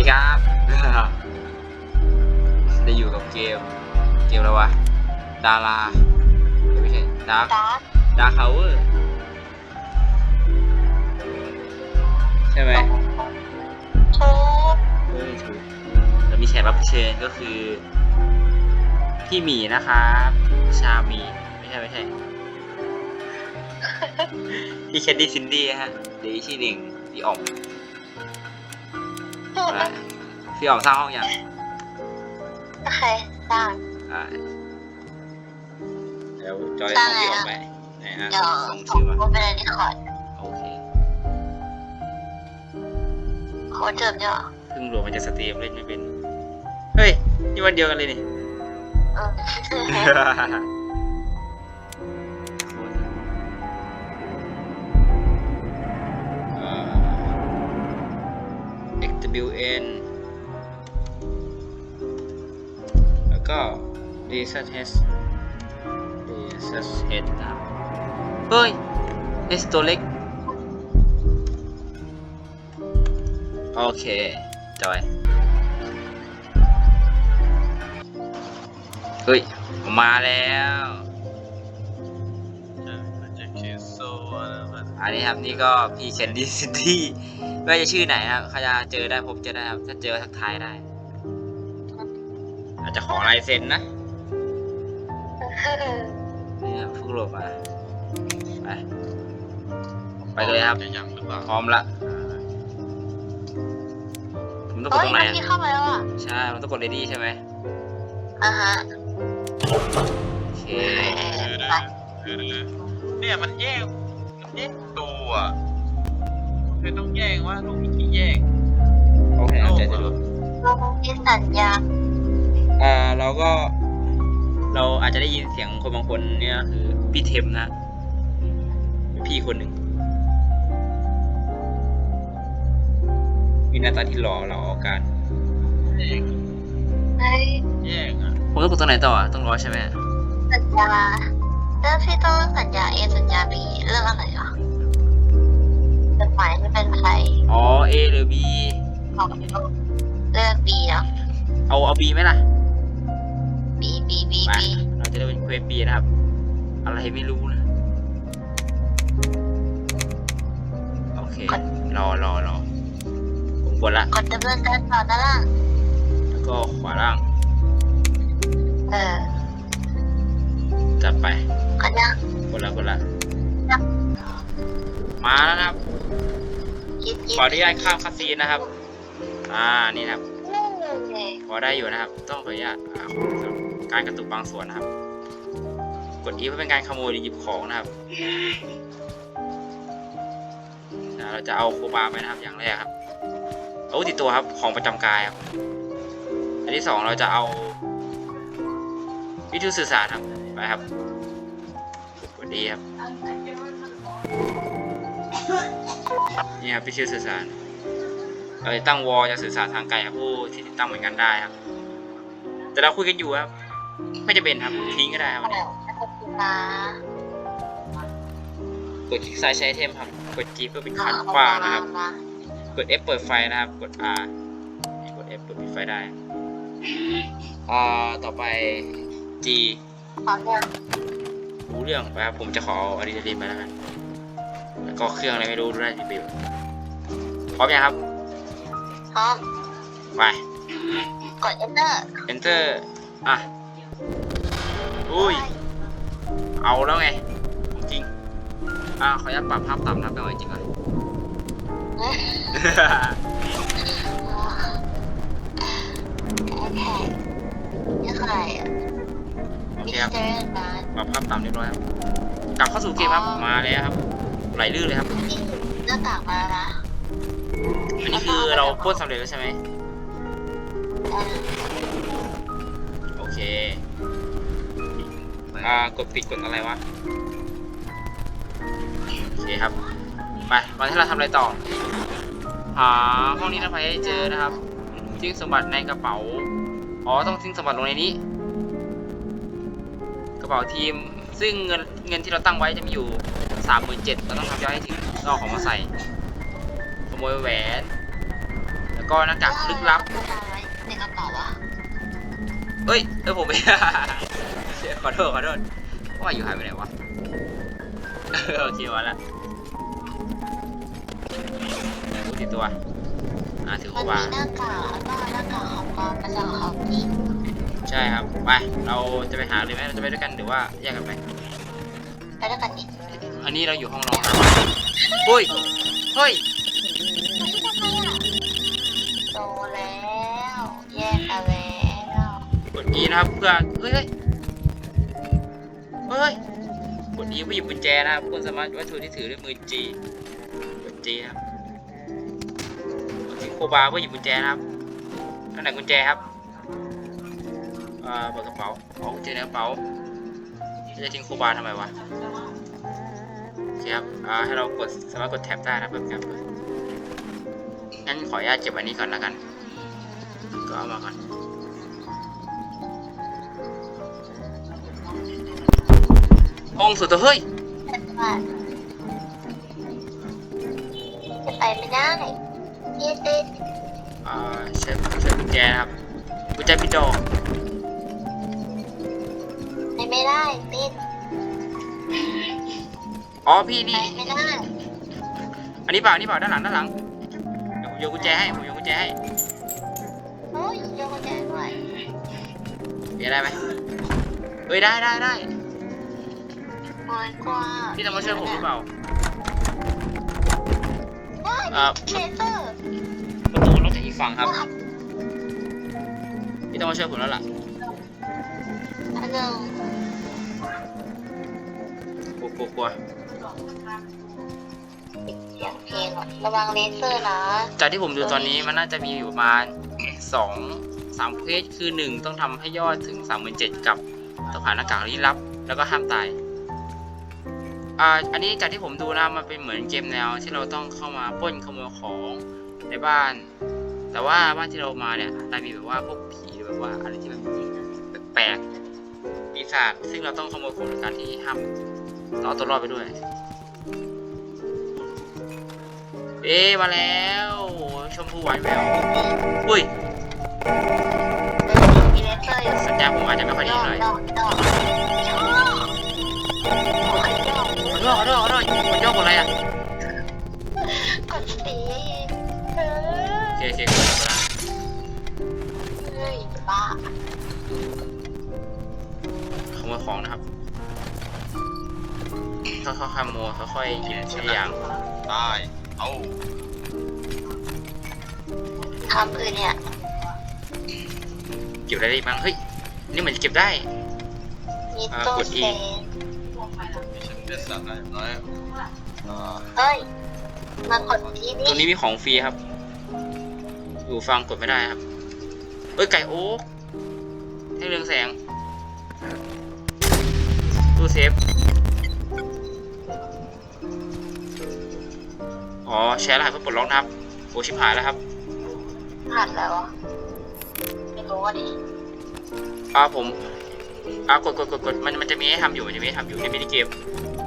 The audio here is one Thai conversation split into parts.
ดีครับ ได้อยู่กับเกม เกมอะไรวะ ดาราเอ้ยไม่ใช่ดาร์ดาร์กดาร์คาเวอร์ใช่ไหมทุกเออถูกแล้วมีแขกรับเชิญก็คือ พี่หมีนะครับ ชาหมี ไม่ใช่ไม่ใช่ พี่แคดดี้ซินดี้ฮะหรืออีกชื่อหนึ่งพี่อ๋อม อะพี่อ๋อมสร้างห้องยังโอเคสร้าง อ่าเดี๋ยวจอยส่งพี่ออกไปไหนฮะเดี๋ยวส่งส่งชื่อมารูปไปในดิสคอร์ดโอเคโค้ดเดิมเนี่ยเหรอเพิ่งรวมมาจากสตรีมเล่นไม่เป็น เฮ้ย นี่วันเดียวกันเลยนี่ เออเอ่ อ XWN แล้วก็ Reset H Reset H นะครับเฮ้ย H ตัวเล็กโอเค จอย เฮ้ยผมมาแล้ว อันนี้ครับนี่ก็พี่เชนดี้ซิตี้ไม่ว่าจะชื่อไหนนะครับใครจะเจอได้พบเจอได้ครับ ถ้าเจอทักทายได้ อาจจะขอลายเซ็นนะนี่ครับพวกโลมาไปไปเลยครับจะยังหรือเปล่าพร้อมละผมต้องกดเฮ้ตยรงไหนมันอะที่เข้ามาแล้วอะใช่มันต้องกด ready ใช่ไหมอ่าฮะโอเคคือคือเนี่ยมันแย กมันแยกตัวคือต้องแยกว่าลูกมีที่แยกโอเคอาจจะจะดูลงที่สัญญาอ่าเราก็ เราอาจจะได้ยินเสียงคนบางคนเนี่ยคือพี่เทมนะเป็นพี่คนหนึ่งมีหน้าตาที่หล่อเหลาเอาการแยกเฮ้ยแยกอะผมต้องกดตรงไหนต่ออะต้องรอใช่ไหมสัญญา แล้วพี่ต้องสัญญาเอสัญญาบีเรื่องอะไรอะจดหมายไม่เป็นใครอ๋อ A หรือ B ของเลือกบีเนาะ เอาเอา B ไหมล่ะบีบีบีไปบีเราจะได้เป็นเควส B นะครับ อะไรไม่รู้นะ โอเครอรอรอผมกดละ กดดำเนินการต่อด้านล่างแล้วก็ขวาล่าง เออ จัดไปกดยังกดละกดละยังมาแล้วนะครับยิบยิบขออนุญาตข้ามคาซีนนะครับ อ่านี่นะครับเอ้ยพอได้อยู่นะครับ ต้องขออนุญาตอ่าขอสำหรับการกระตุกบางส่วนนะครับ กด E เพื่อเป็นการขโมยหรือหยิบของนะครับอ่าเราจะเอาโคบาไปนะครับอย่างแรกครับอาวุธติดตัวครับของประจำกายครับ อันที่สองเราจะเอา วิทยุสื่อสารครับ ไปครับกด E ครับนี่ครับวิทยุสื่อสารเราจะตั้งวอลจะสื่อสารทางไกลกับผู้ที่ติดตั้งเหมือนกันได้ครับ แต่เราคุยกันอยู่ครับ ไม่จะเป็นครับทิ้งก็ได้ครับวันนี้กดคลิกซ้ายใช้ไอเทมครับ กด G เพื่อปิดคันกว้านะครับ กด F เปิดไฟนะครับ กด R กด F เปิดปิดไฟได้ อ่า ต่อไป G พร้อมยังรู้เรื่องไปครับผมจะขอเอาอะดรีนาลีนมาแล้วกันแล้วก็เครื่องอะไรไม่รู้ได้รีวิวพร้อมยังครับ พร้อม ไป กด enter enter อะ อุ้ย เอาแล้วไงของจริง อ่าขออนุญาตปรับภาพต่ำนะครับไม่ไหวจริงอะโอเคนี่ใครอะโอมิเคสครับเตอร์นะปรับภาพต่ำเรียบร้อยครับกลับเข้าสู่เกมครับมาแล้วครับ ไหลลื่นเลยครับนี่หน้าต่างมาแล้วนะอันนี้คือเราปล้นสำเร็จแล้วใช่ไหมเออโอเคอ่ากดปิดกดอะไรวะโอเคครับไปมาที่เราทำอะไรต่อหาห้องนี้นะไปให้เจอนะครับทิ้งสมบัติในกระเป๋าอ๋อต้องทิ้งสมบัติลงในนี้ก ระเป๋าทีม ซึ่งเงินเงินที่เราตั้งไว้จะมีอยู่สามหมื่นเจ็ดเราต้องทำยอดให้ถึงเราของมาใส่ขโมยแหวน แล้วก็หน้ากากลึกลับเอาไว้ในกระเป๋าวะเฮ้ยเอ้ผมไม่ขอโทษขอโทษว่าอยู่หายไปไหนวะโอเคมาแล้วดูติดตัวอ่าถือว่านมีหน้ากากแล้วก็หน้ากากของปลอมมาจากของจริง ใช่ครับ ไป เราจะไปหาเลยไหมเราจะไปด้วยกันหรือว่าแยกกันไป ไปด้วยกันดิอันนี้เราอยู่ห้องน้องนะเฮ้ย เฮ้ยโตแล้วแยกกันแล้วกด E นะครับเพื่อเฮ้ยเฮ้ยเฮ้ยกด E เพื่อหยิบกุญแจนะครับคุณสามารถวัตถุที่ถือด้วยมือ G กด G ครับกดที่โคบาร์เพื่อหยิบกุญแจนะครับนั่นไหนกุญแจครับ อ่าเปิดกระเป๋าเอากุญแจในกระเป๋าจะทิ้งโคบาร์ทำไมวะโอเคครับอ่าให้เรากดสามารถกดแท็บได้นะครับแบบแบบงั้นขออนุญาตเก็บอันนี้ก่อนแล้วกัน ก็เอามาก่อนห้องสุดตัวเฮ้ยว่าจะไปไม่ได้ยี่สิบอ่าเชิญเชิญกุญแจนะครับกุญแจปิดดอก ไปไม่ได้ปิดอ๋อพี่ไปนี่ ไม่ได้อันนี้เปล่าอันนี้เปล่าด้านหลังด้านหลังเดี๋ยวผมโยนกุญแจให้ผมโยนกุญแจให้โอ้ยโยนกุญแจด้วยเดี๋ยวได้ไหมเอ้ยได้ได้ได้น้อยกว่าพี่จะมาช่วยผมหรือเปล่าว้ายเอ่อ เลเซอร์ประตูรถจากอีกฝั่งครับ พี่ต้องมาช่วยผมแล้วล่ะ อันหนึ่ง กลัวกลัวกลัวเสียงเพลงอะระวังเลเซอร์นะจากที่ผมดูตอนนี้มันน่าจะมีอยู่ประมาณสองสามเควสคือหนึ่งต้องทำให้ยอดถึงสามหมื่นเจ็ดกับต้องผ่านหน้ากากลี้ลับ แล้วก็ห้ามตายอ่าอันนี้จากที่ผมดูนะมันเป็นเหมือนเกมแนวที่เราต้องเข้ามาปล้นขโมยของในบ้าน แต่ว่าบ้านที่เรามาเนี่ยได้มีแบบว่าพวกผีหรือแบบว่าอะไรที่แบบแปลกๆปีศาจซึ่งเราต้องขโมยของในการที่ห้ามต้อง เอาตัวรอดไปด้วย เอ๊ะมาแล้ว ชมพูหวานแหววอุ้ยมีเลเซอร์อยู่สัญญาณผมอาจจะไม่ค่อยดีหน่อยดอกดอกดอกโอ้ยดอกขอโทษขอโทษขอโทษกดย่อกดอะไรอะกดสีเอโอเคโอเคกดแล้วกดแล้วเฮ้ยบ้าขโมยของนะครับ ค่อยๆขโมยค่อยๆหยิบทีละอย่างตายเอาทำอื่นเนี่ยเก็บอะไรได้อีกบ้างเฮ้ยนี่เหมือนจะเก็บได้ มีอ่าตู้กดเซอีฟฉันเป็นสัตว์อะไรน้อยอ่าเฮ้ย มากดที่ตรงนี่นี้มีของฟรีครับ อยู่ฟังกดไม่ได้ครับเอ้ยไก่โอ๊กให้เรืองแสงตู้เซฟ อ๋อแชร์รหัสเพื่อปลดล็อกนะครับโอ้ชิบหายแล้วครับหันแล้วอะไม่รู้ว่าดิอ่าผมอ่ากดกดกดกดมันมันจะมีให้ทำอยู่มันจะมีให้ทำอยู่ในมินิเกม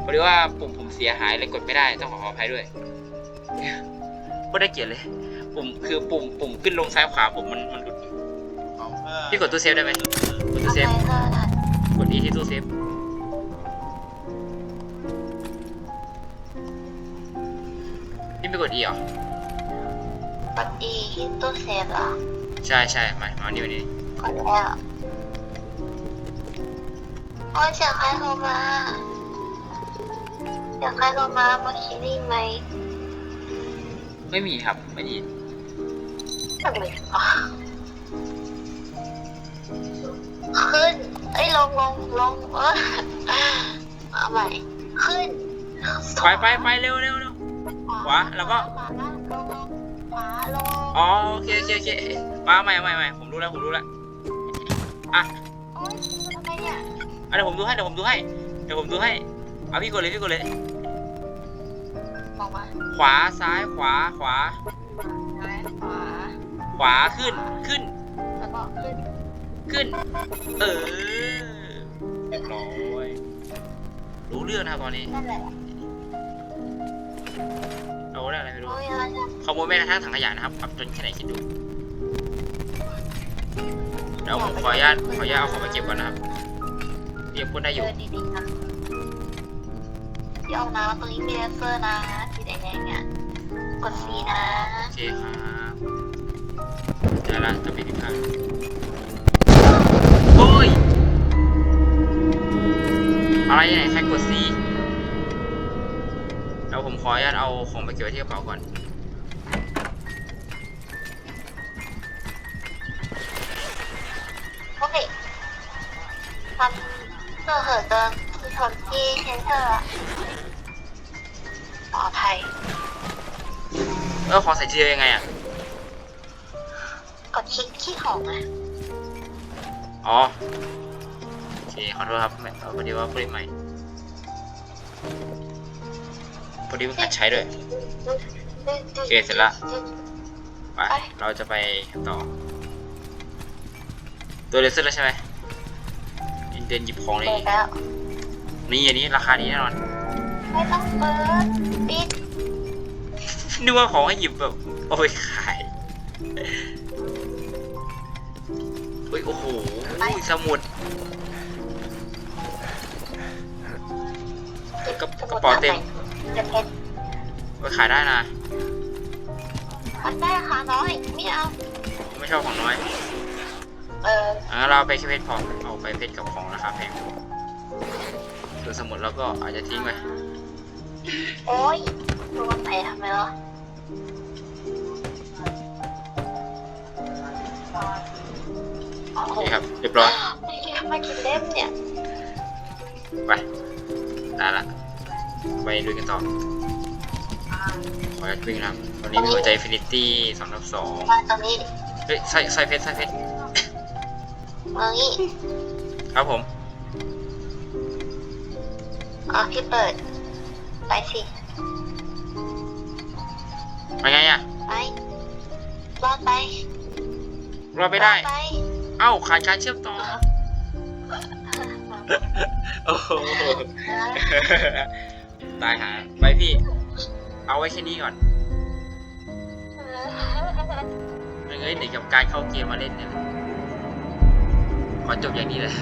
พอดีว่าปุ่มผมเสียหายเลยกดไม่ได้ต้องขออภัยด้วยก็ได้เกียรติเลย ปุ่มคือปุ่มปุ่มขึ้นลงซ้ายขวาผมมันมันหลุดอยู่เอาเพื่อพี่กดตู้เซฟได้ไหมกดตู้ทำเซไมฟเธอหันกด E ที่ตู้เซฟ พี่ไม่กด E เหรอ กดอีที่ตู้เซฟเหรอ ใช่ใช่มามานี่มานี่กดแล้วโอ้ยเสียงใครโทรมาเสียงใครโทรมาเมื่อกี้ได้ยินไหมไม่มีครับ ไม่ได้ยินทำไมอ๋อขึ้น เอ้ยลงลงลงเออเอาใหม่ ขึ้น ไปไปไปเร็วเร็วเร็ว ขวาแล้วก็ ขวาลงลงลงขวาลงอ๋อโอเคโอเคโอเคมาใหม่ใหม่ใหม่ผมรู้แล้วผมรู้แล้วอะโอ้ยทำไมเนี่ยอะเดี๋ยวผมดูให้เดี๋ยวผมดูให้เดี๋ยวผมดูให้เอาพี่กดเลยพี่กดเลย บอกมาขวาซ้ายขวาขวา ซ้ายขวาขวาขึ้นขึ้นแล้วก็ขึ้นขึ้น เออเรียบร้อยรู้เรื่องนะครับตอนนี้ นั่นแหละ อได้อะไรไม่รู้โอ้ยอะไรเนี่ยขโมยแม้กระทั่งถังขยะนะครับขับจนแค่ไหนคิดดูเดี๋ยวผมขออนุญาตขออนุญาตเอาของมาเก็บก่อนนะครับเรียกพูดได้อเจยู่อดีๆนะที่เอาน้ำตรงนี้มีเลเซอร์นะสีแดงๆเนี่ยกดสีนะโอเคครับเดี๋ยวละจะไปพิมพ์กันโอ้ยอะไรเนี่ยใครกดซีเดี๋ยวผม ขออนุญาตเอาของไปเก็บไว้ที่กระเป๋าก่อน โอเคทำเสื้อเหินเดินคือชนที่เซนเตอร์อะปลอดภัยเออของใส่ทีเดียวยังไงอะ กดคลิกขี้ของนะอ๋อ โอเค ขอโทษครับไม่เออพอดีว่าผู้เล่นใหม่ อดีเพิ่งหัดใช้ด้วยโอเคเสร็จละไปเราจะไปต่อ ตัวเลเซอร์แล้วใช่ไหมเดินหยิบของเลยเปิดแล้วนี่อันนี้ราคาดีแน่นอน ไม่ต้องเปิดปิดนึกว่าของให้หยิบแบบเอาไปขายเฮ้ยโอ้โหอุ้ยสมุดกระกระเป๋าเต็ม จะเพชรไปขายได้นะมันได้ราคาน้อยไม่เอา ไม่ชอบของน้อย เอองั้นเราเอาไปแค่เพชรพอเอาไปเพชรกับของราคาแพงส่วนสมุดเราก็อาจจะทิ้งไปโอ้ยตัวไหนทำไมวะโอเคครับเรียบร้อยไม่คิดมากินเล่มเนี่ย ไป ได้ละ ไปดูกันต่อ ขออนุญาตวิ่งนะครับวันนี้มีหัวใจฟินิตี้สองทับสองมาตรงนี้เฮ้ยใส่ใส่เพชรใส่เพชรเมืองนี้ครับผมอ๋อพี่เปิด ไปสิ ไปไงอะ ไปรอดไปรอดไม่ได้ รอไปเอ้าขาดการเชื่อมต่อ โอ้โห ตายหาไปพี่ เอาไว้แค่นี้ก่อนเอ้ยเด็กกับการเข้าเกมมาเล่นเนี่ยขอจบอย่างนี้เลย